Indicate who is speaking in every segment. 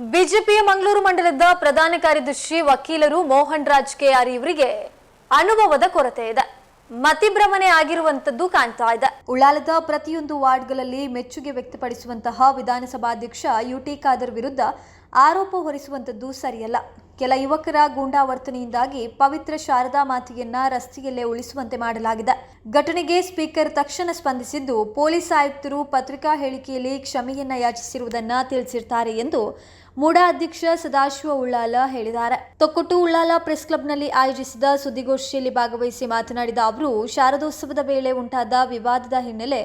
Speaker 1: ಬಿಜೆಪಿಯ ಮಂಗಳೂರು ಮಂಡಲದ ಪ್ರಧಾನ ಕಾರ್ಯದರ್ಶಿ ವಕೀಲರು ಮೋಹನ್ ರಾಜ್ ಕೆಆರ್ ಇವರಿಗೆ ಅನುಭವದ ಕೊರತೆ ಇದೆ. ಮತಿಭ್ರಮಣೆ ಆಗಿರುವಂತದ್ದು ಕಾಣ್ತಾ ಇದೆ. ಉಳ್ಳಾಲದ ಪ್ರತಿಯೊಂದು ವಾರ್ಡ್ಗಳಲ್ಲಿ ಮೆಚ್ಚುಗೆ ವ್ಯಕ್ತಪಡಿಸುವಂತಹ ವಿಧಾನಸಭಾಧ್ಯಕ್ಷ ಯುಟಿ ಖಾದರ್ ವಿರುದ್ಧ ಆರೋಪ ಹೊರಿಸುವಂತದ್ದು ಸರಿಯಲ್ಲ. ಕೆಲ ಯುವಕರ ಗೂಂಡಾವರ್ತನೆಯಿಂದಾಗಿ ಪವಿತ್ರ ಶಾರದಾ ಮಾತೆಯನ್ನ ರಸ್ತೆಯಲ್ಲೇ ಉಳಿಸುವಂತೆ ಮಾಡಲಾಗಿದೆ. ಘಟನೆಗೆ ಸ್ಪೀಕರ್ ತಕ್ಷಣ ಸ್ಪಂದಿಸಿದ್ದು, ಪೊಲೀಸ್ ಆಯುಕ್ತರು ಪತ್ರಿಕಾ ಹೇಳಿಕೆಯಲ್ಲಿ ಕ್ಷಮೆಯನ್ನ ಯಾಚಿಸಿರುವುದನ್ನ ತಿಳಿಸಿರ್ತಾರೆ ಎಂದು ಮೂಡಾ ಅಧ್ಯಕ್ಷ ಸದಾಶಿವ ಉಳ್ಳಾಲ ಹೇಳಿದ್ದಾರೆ. ತೊಕ್ಕೊಟ್ಟು ಉಳ್ಳಾಲ ಪ್ರೆಸ್ ಕ್ಲಬ್ನಲ್ಲಿ ಆಯೋಜಿಸಿದ ಸುದ್ದಿಗೋಷ್ಠಿಯಲ್ಲಿ ಭಾಗವಹಿಸಿ ಮಾತನಾಡಿದ ಅವರು, ಶಾರದೋತ್ಸವದ ವೇಳೆ ಉಂಟಾದ ವಿವಾದದ ಹಿನ್ನೆಲೆ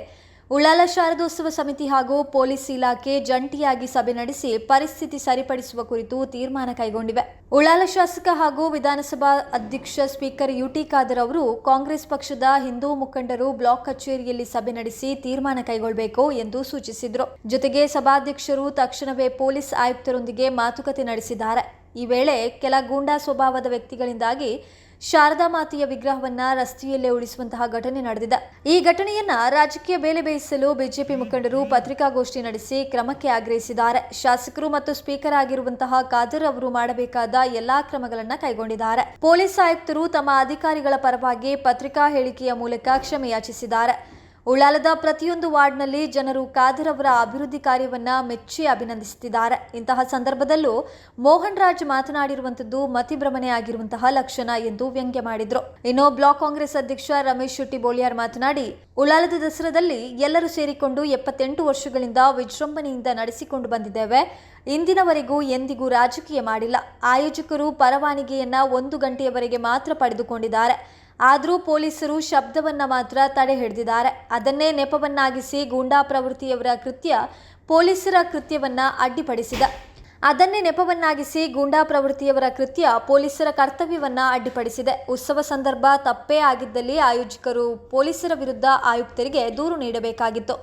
Speaker 1: ಉಳ್ಳಾಲ ಶಾರದೋತ್ಸವ ಸಮಿತಿ ಹಾಗೂ ಪೊಲೀಸ್ ಇಲಾಖೆ ಜಂಟಿಯಾಗಿ ಸಭೆ ನಡೆಸಿ ಪರಿಸ್ಥಿತಿ ಸರಿಪಡಿಸುವ ಕುರಿತು ತೀರ್ಮಾನ ಕೈಗೊಂಡಿವೆ. ಉಳ್ಳಾಲ ಶಾಸಕ ಹಾಗೂ ವಿಧಾನಸಭಾ ಅಧ್ಯಕ್ಷ ಸ್ಪೀಕರ್ ಯುಟಿ ಖಾದರ್ ಅವರು ಕಾಂಗ್ರೆಸ್ ಪಕ್ಷದ ಹಿಂದೂ ಮುಖಂಡರು ಬ್ಲಾಕ್ ಕಚೇರಿಯಲ್ಲಿ ಸಭೆ ನಡೆಸಿ ತೀರ್ಮಾನ ಕೈಗೊಳ್ಳಬೇಕು ಎಂದು ಸೂಚಿಸಿದರು. ಜೊತೆಗೆ ಸಭಾಧ್ಯಕ್ಷರು ತಕ್ಷಣವೇ ಪೊಲೀಸ್ ಆಯುಕ್ತರೊಂದಿಗೆ ಮಾತುಕತೆ ನಡೆಸಿದ್ದಾರೆ. ಈ ವೇಳೆ ಕೆಲ ಗೂಂಡಾ ಸ್ವಭಾವದ ವ್ಯಕ್ತಿಗಳಿಂದಾಗಿ ಶಾರದಾ ಮಾತೆಯ ವಿಗ್ರಹವನ್ನ ರಸ್ತೆಯಲ್ಲೇ ಉಳಿಸುವಂತಹ ಘಟನೆ ನಡೆದಿದೆ. ಈ ಘಟನೆಯನ್ನ ರಾಜಕೀಯ ಬೇಲೆ ಬೇಯಿಸಲು ಬಿಜೆಪಿ ಮುಖಂಡರು ಪತ್ರಿಕಾಗೋಷ್ಠಿ ನಡೆಸಿ ಕ್ರಮಕ್ಕೆ ಆಗ್ರಹಿಸಿದ್ದಾರೆ. ಶಾಸಕರು ಮತ್ತು ಸ್ಪೀಕರ್ ಆಗಿರುವಂತಹ ಖಾದರ್ ಅವರು ಮಾಡಬೇಕಾದ ಎಲ್ಲಾ ಕ್ರಮಗಳನ್ನ ಕೈಗೊಂಡಿದ್ದಾರೆ. ಪೊಲೀಸ್ ಆಯುಕ್ತರು ತಮ್ಮ ಅಧಿಕಾರಿಗಳ ಪರವಾಗಿ ಪತ್ರಿಕಾ ಹೇಳಿಕೆಯ ಮೂಲಕ ಕ್ಷಮೆ ಯಾಚಿಸಿದ್ದಾರೆ ಉಳ್ಳಾಲದ ಪ್ರತಿಯೊಂದು ವಾರ್ಡ್ನಲ್ಲಿ ಜನರು ಖಾದರ್ ಅವರ ಅಭಿವೃದ್ಧಿ ಕಾರ್ಯವನ್ನ ಮೆಚ್ಚಿ ಅಭಿನಂದಿಸುತ್ತಿದ್ದಾರೆ. ಇಂತಹ ಸಂದರ್ಭದಲ್ಲೂ ಮೋಹನ್ ರಾಜ್ ಮಾತನಾಡಿರುವಂತದ್ದು ಮತಿಭ್ರಮಣೆ ಆಗಿರುವಂತಹ ಲಕ್ಷಣ ಎಂದು ವ್ಯಂಗ್ಯ ಮಾಡಿದ್ರು. ಇನ್ನು ಬ್ಲಾಕ್ ಕಾಂಗ್ರೆಸ್ ಅಧ್ಯಕ್ಷ ರಮೇಶ್ ಶೆಟ್ಟಿ ಬೋಳಿಯಾರ್ ಮಾತನಾಡಿ, ಉಳ್ಳಾಲದ ದಸರಾದಲ್ಲಿ ಎಲ್ಲರೂ ಸೇರಿಕೊಂಡು ಎಪ್ಪತ್ತೆಂಟು ವರ್ಷಗಳಿಂದ ವಿಜೃಂಭಣೆಯಿಂದ ನಡೆಸಿಕೊಂಡು ಬಂದಿದ್ದೇವೆ. ಇಂದಿನವರೆಗೂ ಎಂದಿಗೂ ರಾಜಕೀಯ ಮಾಡಿಲ್ಲ. ಆಯೋಜಕರು ಪರವಾನಗಿಯನ್ನ ಒಂದು ಗಂಟೆಯವರೆಗೆ ಮಾತ್ರ ಪಡೆದುಕೊಂಡಿದ್ದಾರೆ. ಆದರೂ ಪೊಲೀಸರು ಶಬ್ದವನ್ನು ಮಾತ್ರ ತಡೆ ಹಿಡಿದಿದ್ದಾರೆ. ಅದನ್ನೇ ನೆಪವನ್ನಾಗಿಸಿ ಗೂಂಡಾ ಪ್ರವೃತ್ತಿಯವರ ಕೃತ್ಯ ಪೊಲೀಸರ ಕೃತ್ಯವನ್ನು ಅಡ್ಡಿಪಡಿಸಿದೆ. ಅದನ್ನೇ ನೆಪವನ್ನಾಗಿಸಿ ಗೂಂಡಾ ಪ್ರವೃತ್ತಿಯವರ ಕೃತ್ಯ ಪೊಲೀಸರ ಕರ್ತವ್ಯವನ್ನು ಅಡ್ಡಿಪಡಿಸಿದೆ. ಉತ್ಸವ ಸಂದರ್ಭ ತಪ್ಪೇ ಆಗಿದ್ದಲ್ಲಿ ಆಯೋಜಕರು ಪೊಲೀಸರ ವಿರುದ್ಧ ಆಯುಕ್ತರಿಗೆ ದೂರು ನೀಡಬೇಕಾಗಿತ್ತು.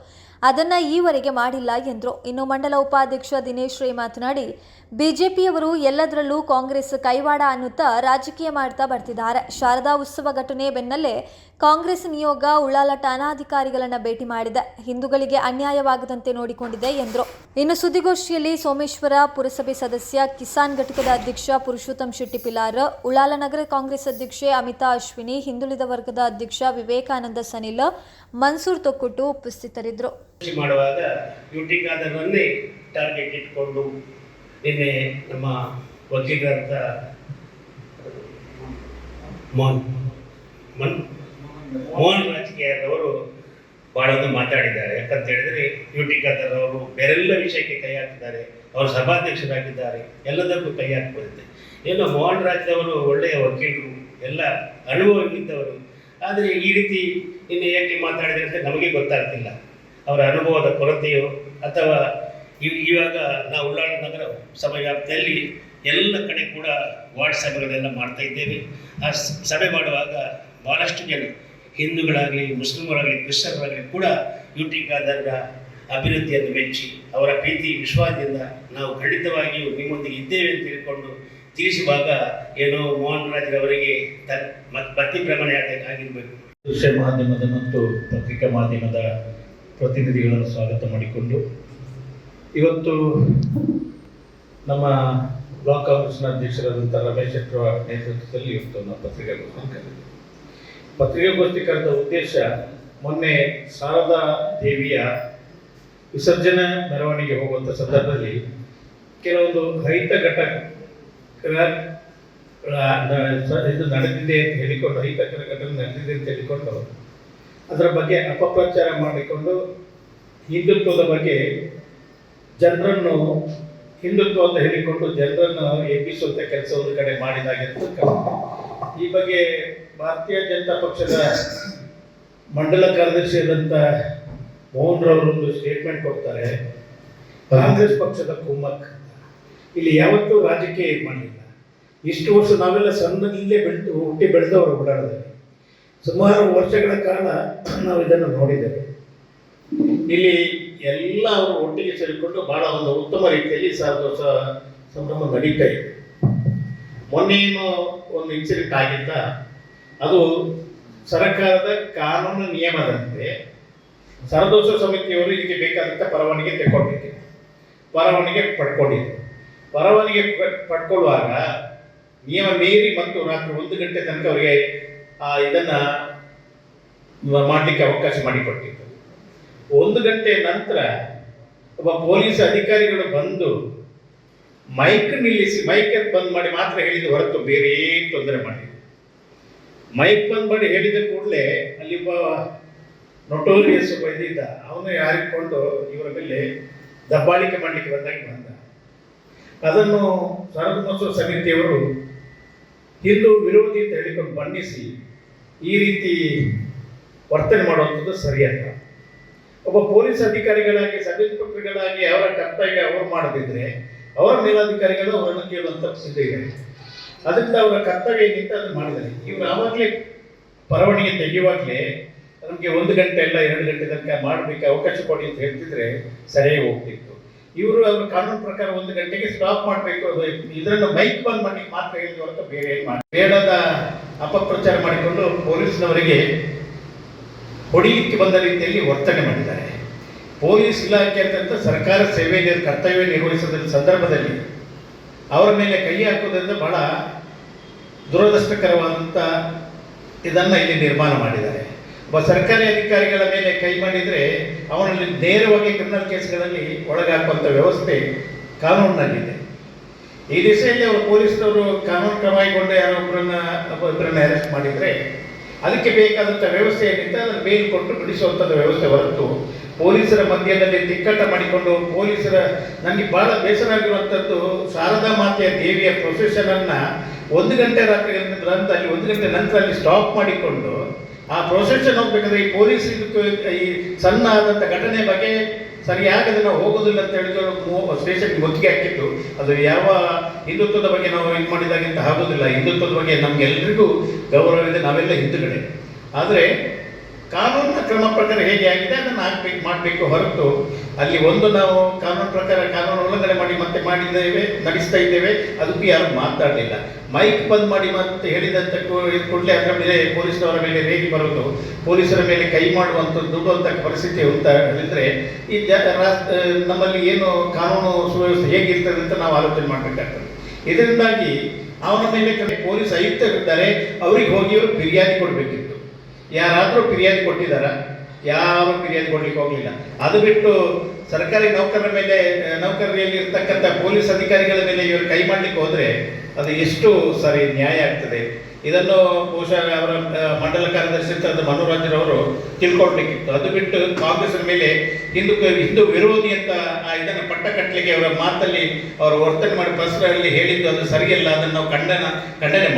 Speaker 1: ಅದನ್ನ ಈವರೆಗೆ ಮಾಡಿಲ್ಲ ಎಂದರು. ಇನ್ನು ಮಂಡಲ ಉಪಾಧ್ಯಕ್ಷ ದಿನೇಶ್ ರೈ ಮಾತನಾಡಿ, ಬಿಜೆಪಿಯವರು ಎಲ್ಲದರಲ್ಲೂ ಕಾಂಗ್ರೆಸ್ ಕೈವಾಡ ಅನ್ನುತ್ತಾ ರಾಜಕೀಯ ಮಾಡ್ತಾ ಬರ್ತಿದ್ದಾರೆ. ಶಾರದಾ ಉತ್ಸವ ಘಟನೆ ಬೆನ್ನಲ್ಲೇ ಕಾಂಗ್ರೆಸ್ ನಿಯೋಗ ಉಳ್ಳಾಲ ಠಾಣಾಧಿಕಾರಿಗಳನ್ನ ಭೇಟಿ ಮಾಡಿದೆ. ಹಿಂದೂಗಳಿಗೆ ಅನ್ಯಾಯವಾಗದಂತೆ ನೋಡಿಕೊಂಡಿದೆ ಎಂದರು. ಇನ್ನು ಸುದ್ದಿಗೋಷ್ಠಿಯಲ್ಲಿ ಸೋಮೇಶ್ವರ ಪುರಸಭೆ ಸದಸ್ಯ ಕಿಸಾನ್ ಘಟಕದ ಅಧ್ಯಕ್ಷ ಪುರುಷೋತ್ತಮ್ ಶೆಟ್ಟಿ ಪಿಲಾರ್ ಉಳ್ಳಾಲ ನಗರ ಕಾಂಗ್ರೆಸ್ ಅಧ್ಯಕ್ಷೆ ಅಮಿತಾ ಅಶ್ವಿನಿ, ಹಿಂದುಳಿದ ವರ್ಗದ ಅಧ್ಯಕ್ಷ ವಿವೇಕಾನಂದ ಸನಿಲ್, ಮನ್ಸೂರ್ ತೊಕ್ಕುಟ್ಟು ಉಪಸ್ಥಿತರಿದ್ದರು.
Speaker 2: ಟಾರ್ಗೆಟ್ ಮನ್ ಮೋಹನ್ ರಾಜಕೀಯದವರು ಬಹಳ ಬಹಳೊಂದು ಮಾತಾಡಿದ್ದಾರೆ. ಯಾಕಂತ ಹೇಳಿದ್ರೆ ಯುಟಿ ಅವರು ಬೇರೆಲ್ಲ ವಿಷಯಕ್ಕೆ ಕೈ ಹಾಕಿದ್ದಾರೆ. ಅವರು ಸಭಾಧ್ಯಕ್ಷರಾಗಿದ್ದಾರೆ. ಎಲ್ಲದಕ್ಕೂ ಕೈ ಹಾಕ್ಬೋದಿದೆ ಏನು ಮೋಹನ್ ರಾಜ್ಯದವರು ಒಳ್ಳೆಯ ವಕೀಲರು, ಎಲ್ಲ ಅನುಭವವಿದ್ದವರು ಆದರೆ ಈ ರೀತಿ ಇನ್ನು ಏಕೆ ಮಾತಾಡಿದ್ರೆ ಅಂತ ನಮಗೆ ಗೊತ್ತಾಗ್ತಿಲ್ಲ. ಅವರ ಅನುಭವದ ಕೊರತೆಯೋ, ಅಥವಾ ಇವ್- ಇವಾಗ ನಾವು ಉಳ್ಳಾಳ ನಗರ ಸಭೆ ಎಲ್ಲ ಕಡೆ ಕೂಡ ವಾರ್ಡ್ ಮಾಡ್ತಾ ಇದ್ದೇವೆ. ಆ ಸಭೆ ಮಾಡುವಾಗ ಭಾಳಷ್ಟು ಜನ ಹಿಂದೂಗಳಾಗಲಿ, ಮುಸ್ಲಿಮರಾಗಲಿ ಕ್ರಿಶ್ಚನರಾಗಲಿ ಕೂಡ ಯು ಆದಾಗ ಅಭಿವೃದ್ಧಿಯನ್ನು ಮೆಚ್ಚಿ ಅವರ ಪ್ರೀತಿ ವಿಶ್ವಾಸದಿಂದ ನಾವು ಖಂಡಿತವಾಗಿಯೂ ನಿಮ್ಮೊಂದಿಗೆ ಇದ್ದೇವೆ ಅಂತ ತಿಳ್ಕೊಂಡು ತಿಳಿಸುವಾಗ ಏನೋ ಮೋಹನ್ ರಾಜ್ರವರಿಗೆ ತನ್ ಮತ್ತು ಪ್ರತಿಭ್ರಮಣೆ ಆಗಿರಬೇಕು.
Speaker 3: ದೃಶ್ಯ ಮಾಧ್ಯಮದ ಮತ್ತು ಪತ್ರಿಕಾ ಮಾಧ್ಯಮದ ಪ್ರತಿನಿಧಿಗಳನ್ನು ಸ್ವಾಗತ ಮಾಡಿಕೊಂಡು ಇವತ್ತು ನಮ್ಮ ಬ್ಲಾಕ್ ಕಾಂಗ್ರೆಸ್ನ ಅಧ್ಯಕ್ಷರಾದಂಥ ರಮೇಶ್ ನೇತೃತ್ವದಲ್ಲಿ ಇವತ್ತು ನಮ್ಮ ಪತ್ರಿಕಾಗೋಷ್ಠಿ ಪತ್ರಿಕಾಗೋಷ್ಠಿ ಕರೆದ ಉದ್ದೇಶ ಮೊನ್ನೆ ಶಾರದಾ ದೇವಿಯ ವಿಸರ್ಜನಾ ಮೆರವಣಿಗೆ ಹೋಗುವಂಥ ಸಂದರ್ಭದಲ್ಲಿ ಕೆಲವೊಂದು ರೈತ ಘಟಕ ಇದು ನಡೆದಿದೆ ಅಂತ ಹೇಳಿಕೊಂಡು, ರೈತ ಘಟಕ ನಡೆದಿದೆ ಅಂತ ಹೇಳಿಕೊಂಡು ಅದರ ಬಗ್ಗೆ ಅಪಪ್ರಚಾರ ಮಾಡಿಕೊಂಡು ಹಿಂದುತ್ವದ ಬಗ್ಗೆ ಜನರನ್ನು ಹಿಂದುತ್ವ ಅಂತ ಹೇಳಿಕೊಂಡು ಜನರನ್ನು ಎಬ್ಬಿಸುವಂಥ ಕೆಲಸ ಒಂದು ಕಡೆ ಮಾಡಿದಾಗೆ ಅಂತ. ಈ ಬಗ್ಗೆ ಭಾರತೀಯ ಜನತಾ ಪಕ್ಷದ ಮಂಡಲ ಕಾರ್ಯದರ್ಶಿಯಾದಂಥ ಮೋಹನ್ ಒಂದು ಸ್ಟೇಟ್ಮೆಂಟ್ ಕೊಡ್ತಾರೆ. ಕಾಂಗ್ರೆಸ್ ಪಕ್ಷದ ಕುಮ್ಮಕ್ ಇಲ್ಲಿ ಯಾವತ್ತೂ ರಾಜಕೀಯ ಇದು ಮಾಡಲಿಲ್ಲ. ಇಷ್ಟು ವರ್ಷ ನಾವೆಲ್ಲ ಸಣ್ಣದಿಂದಲೇ ಬೆಳೆದು ಹುಟ್ಟಿ ಬೆಳೆದವರು ಓಡಾಡೋದಲ್ಲಿ ಸುಮಾರು ವರ್ಷಗಳ ಕಾಲ ನಾವು ಇದನ್ನು ನೋಡಿದ್ದೇವೆ. ಇಲ್ಲಿ ಎಲ್ಲ ಅವರು ಒಟ್ಟಿಗೆ ಸೇರಿಕೊಂಡು ಬಹಳ ಒಂದು ಉತ್ತಮ ರೀತಿಯಲ್ಲಿ ಸಾವಿರದ ಸಂಭ್ರಮ ನಡೀತಾ ಇದೆ. ಮೊನ್ನೆ ಒಂದು ಇನ್ಸಿಡೆಂಟ್ ಆಗಿದ್ದ. ಅದು ಸರ್ಕಾರದ ಕಾನೂನು ನಿಯಮದಂತೆ ಸರದೋತ್ಸವ ಸಮಿತಿಯವರು ಇದಕ್ಕೆ ಬೇಕಾದಂಥ ಪರವಾನಿಗೆ ತಗೊಂಡಿದ್ರು ಪರವಾನಿಗೆ ಪಡ್ಕೊಂಡಿದ್ದೆ. ಪರವಾನಿಗೆ ಪಡ್ಕೊಳ್ಳುವಾಗ ನಿಯಮ ಮೀರಿ ಮತ್ತು ರಾತ್ರಿ ಒಂದು ಗಂಟೆ ತನಕ ಅವರಿಗೆ ಆ ಇದನ್ನ ಮಾಡಲಿಕ್ಕೆ ಅವಕಾಶ ಮಾಡಿಕೊಟ್ಟಿತ್ತು ಒಂದು ಗಂಟೆ ನಂತರ ಒಬ್ಬ ಪೊಲೀಸ್ ಅಧಿಕಾರಿಗಳು ಬಂದು ಮೈಕ್ ನಿಲ್ಲಿಸಿ, ಮೈಕ್ ಬಂದ್ ಮಾಡಿ ಮಾತ್ರ ಹೇಳಿದ ಹೊರತು ಬೇರೆ ತೊಂದರೆ ಮಾಡಿ ಮೈಕ್ ಬಂದ್ ಮಾಡಿ ಹೇಳಿದ ಕೂಡಲೇ ಅಲ್ಲಿ ಒಬ್ಬ ನೊಟೋರಿಯಸ್ ಒಬ್ಬ ಇದ್ದಿದ್ದ, ಅವನು ಯಾರಿಕೊಂಡು ಇವರ ಮೇಲೆ ದಬ್ಬಾಳಿಕೆ ಮಾಡಲಿಕ್ಕೆ ಬಂದಾಗ ಬಂದ. ಅದನ್ನು ಸಾರ್ವಜನಿಕ ಸಮಿತಿಯವರು ಹಿಂದೂ ವಿರೋಧಿ ಅಂತ ಹೇಳಿಕೊಂಡು ಬಣ್ಣಿಸಿ, ಈ ರೀತಿ ವರ್ತನೆ ಮಾಡುವಂಥದ್ದು ಸರಿಯಲ್ಲ ಒಬ್ಬ ಪೊಲೀಸ್ ಅಧಿಕಾರಿಗಳಾಗಿ ಸಬ್ ಇನ್ಸ್ಪೆಕ್ಟರ್ಗಳಾಗಿ ಅವರ ಕರ್ತವ್ಯ ಅವರು ಮಾಡದಿದ್ರೆ ಅವರ ಮೇಲಾಧಿಕಾರಿಗಳು ಅವರನ್ನು ಕೇಳುವಂಥ ಸ್ಥಿತಿ ಇದೆ. ಅದರಿಂದ ಅವರ ಕರ್ತವ್ಯ ಏನಿತ್ತು ಅದನ್ನು ಮಾಡಿದ್ದಾರೆ. ಇವರು ಆವಾಗಲೇ ಬರವಣಿಗೆ ತೆಗೆಯುವಾಗಲೇ ನಮಗೆ ಒಂದು ಗಂಟೆ ಇಲ್ಲ ಎರಡು ಗಂಟೆ ತನಕ ಮಾಡಬೇಕು, ಅವಕಾಶ ಕೊಡಿ ಅಂತ ಹೇಳ್ತಿದ್ರೆ ಸರಿಯಾಗಿ ಹೋಗ್ತಿತ್ತು. ಇವರು ಅವರ ಕಾನೂನು ಪ್ರಕಾರ ಒಂದು ಗಂಟೆಗೆ ಸ್ಟಾಪ್ ಮಾಡಬೇಕು ಅದು ಇದರನ್ನು ಮೈಕ್ ಬಂದ್ ಮಾಡಿ ಮಾತ್ರ ಹೇಳಿದ ಅಂತ ಬೇರೆ ಏನು ಮಾಡಿ ಬೇಡದ ಅಪಪ್ರಚಾರ ಮಾಡಿಕೊಂಡು ಪೊಲೀಸ್ನವರಿಗೆ ಹೊಡಿಲಿಕ್ಕೆ ಬಂದ ರೀತಿಯಲ್ಲಿ ವರ್ತನೆ ಮಾಡಿದ್ದಾರೆ. ಪೊಲೀಸ್ ಇಲಾಖೆ ಅಂತ ಸರ್ಕಾರ ಸೇವೆ ಕರ್ತವ್ಯ ನಿರ್ವಹಿಸಿದ ಸಂದರ್ಭದಲ್ಲಿ ಅವರ ಮೇಲೆ ಕೈ ಹಾಕುವುದರಿಂದ ಬಹಳ ದುರದೃಷ್ಟಕರವಾದಂಥ ಇದನ್ನು ಇಲ್ಲಿ ನಿರ್ಮಾಣ ಮಾಡಿದ್ದಾರೆ. ಒಬ್ಬ ಸರ್ಕಾರಿ ಅಧಿಕಾರಿಗಳ ಮೇಲೆ ಕೈ ಮಾಡಿದರೆ ಅವನಲ್ಲಿ ನೇರವಾಗಿ ಕ್ರಿಮಿನಲ್ ಕೇಸ್ಗಳಲ್ಲಿ ಒಳಗಾಕುವಂಥ ವ್ಯವಸ್ಥೆ ಕಾನೂನಿನಲ್ಲಿದೆ. ಈ ದಿಸೆಯಲ್ಲಿ ಅವರು ಪೊಲೀಸರವರು ಕಾನೂನು ಕ್ರಮಗೊಂಡು ಯಾರೋ ಒಬ್ಬರನ್ನ ಒಬ್ಬರನ್ನ ಅರೆಸ್ಟ್ ಮಾಡಿದರೆ ಅದಕ್ಕೆ ಬೇಕಾದಂಥ ವ್ಯವಸ್ಥೆ ಏನಿದೆ ಅದನ್ನು ಮೇಲ್ ಕೊಟ್ಟು ಬಿಡಿಸುವಂಥದ್ದು ವ್ಯವಸ್ಥೆ ಹೊರತು ಪೊಲೀಸರ ಮಧ್ಯದಲ್ಲಿ ತಿಕ್ಕಟ ಮಾಡಿಕೊಂಡು ಪೊಲೀಸರ ನನಗೆ ಬಹಳ ಬೇಸರ ಆಗಿರುವಂಥದ್ದು ಶಾರದಾ ಮಾತೆಯ ದೇವಿಯ ಪ್ರೊಸೆಷನ್ ಅನ್ನ ಒಂದು ಗಂಟೆ ರಾತ್ರಿ ಅಲ್ಲಿ ಒಂದು ಗಂಟೆ ನಂತರ ಅಲ್ಲಿ ಸ್ಟಾಪ್ ಮಾಡಿಕೊಂಡು ಆ ಪ್ರೊಸೆಷನ್ ಹೋಗ್ಬೇಕಾದ್ರೆ ಈ ಪೊಲೀಸ್ ಈ ಸಣ್ಣ ಆದಂಥ ಘಟನೆ ಬಗ್ಗೆ ಸರಿಯಾಗಿ ಅದನ್ನು ಹೋಗೋದಿಲ್ಲ ಅಂತ ಹೇಳಿದ್ರು ಸ್ಟೇಷನ್ಗೆ ಒತ್ತಿಗೆ ಹಾಕಿತ್ತು ಅದು ಯಾವ ಹಿಂದುತ್ವದ ಬಗ್ಗೆ ನಾವು ಇದು ಮಾಡಿದಾಗಿಂತ ಆಗೋದಿಲ್ಲ. ಹಿಂದುತ್ವದ ಬಗ್ಗೆ ನಮ್ಗೆಲ್ರಿಗೂ ಗೌರವ ಇದೆ. ನಾವೆಲ್ಲ ಹಿಂದುಗಡೆ ಆದರೆ ಕಾನೂನಿನ ಕ್ರಮ ಪ್ರಕಾರ ಹೇಗೆ ಆಗಿದೆ ಅದನ್ನು ಹಾಕ್ಬೇಕು ಮಾಡಬೇಕು ಹೊರತು ಅಲ್ಲಿ ಒಂದು ನಾವು ಕಾನೂನು ಪ್ರಕಾರ ಕಾನೂನು ಉಲ್ಲಂಘನೆ ಮಾಡಿ ಮತ್ತೆ ಮಾಡಿದ್ದೇವೆ, ನಡೆಸ್ತಾ ಇದ್ದೇವೆ ಅದಕ್ಕೂ ಯಾರು ಮಾತಾಡಲಿಲ್ಲ. ಮೈಕ್ ಬಂದ್ ಮಾಡಿ ಮತ್ತೆ ಹೇಳಿದಂತ ಕೂಡಲೇ ಅದರ ಮೇಲೆ ಪೊಲೀಸರವರ ಮೇಲೆ ರೇಗಿ ಬರೋದು, ಪೊಲೀಸರ ಮೇಲೆ ಕೈ ಮಾಡುವಂಥದ್ದು ದುಡ್ಡುವಂಥ ಪರಿಸ್ಥಿತಿ ಅಂತ ಹೇಳಿದ್ರೆ, ಈ ನಮ್ಮಲ್ಲಿ ಏನು ಕಾನೂನು ಸುವ್ಯವಸ್ಥೆ ಹೇಗಿರ್ತದೆ ಅಂತ ನಾವು ಆಲೋಚನೆ ಮಾಡಬೇಕಾಗ್ತದೆ. ಇದರಿಂದಾಗಿ ಅವನ ಮೇಲೆ ಪೊಲೀಸ್ ಆಯುಕ್ತರಿದ್ದಾರೆ, ಅವರಿಗೆ ಹೋಗಿ ಅವರು ಫಿರ್ಯಾದಿ ಕೊಡಬೇಕಿತ್ತು. ಯಾರಾದರೂ ಫಿರ್ಯಾದಿ ಕೊಟ್ಟಿದ್ದಾರ ಯಾರು ಫಿರ್ಯಾದಿ ಕೊಡ್ಲಿಕ್ಕೆ ಹೋಗಲಿಲ್ಲ. ಅದು ಬಿಟ್ಟು ಸರ್ಕಾರಿ ನೌಕರರ ಮೇಲೆ ನೌಕರಿಯಲ್ಲಿ ಇರ್ತಕ್ಕಂಥ ಪೊಲೀಸ್ ಅಧಿಕಾರಿಗಳ ಮೇಲೆ ಇವರು ಕೈ ಮಾಡಲಿಕ್ಕೆ ಹೋದರೆ ಅದು ಎಷ್ಟು ಸರಿ ನ್ಯಾಯ ಆಗ್ತದೆ. ಇದನ್ನು ಬಹುಶಃ ಅವರ ಮಂಡಲ ಕಾರ್ಯದರ್ಶಿ ಅವರು ತಿಳ್ಕೊಳ್ಬೇಕಿತ್ತು. ಅದು ಬಿಟ್ಟು ಕಾಂಗ್ರೆಸ್ ಮೇಲೆ ಹಿಂದೂ ಹಿಂದೂ ವಿರೋಧಿ ಅಂತ ಇದನ್ನು ಪಟ್ಟ ಕಟ್ಟಲಿಕ್ಕೆ ಅವರ ಮಾತಲ್ಲಿ ಅವರು ವರ್ತನೆ ಮಾಡಿ ಪ್ರಸರಲ್ಲಿ ಹೇಳಿದ್ದು ಅದು ಸರಿಯಲ್ಲ. ಅದನ್ನು ನಾವು ಖಂಡನ, ಖಂಡನೆ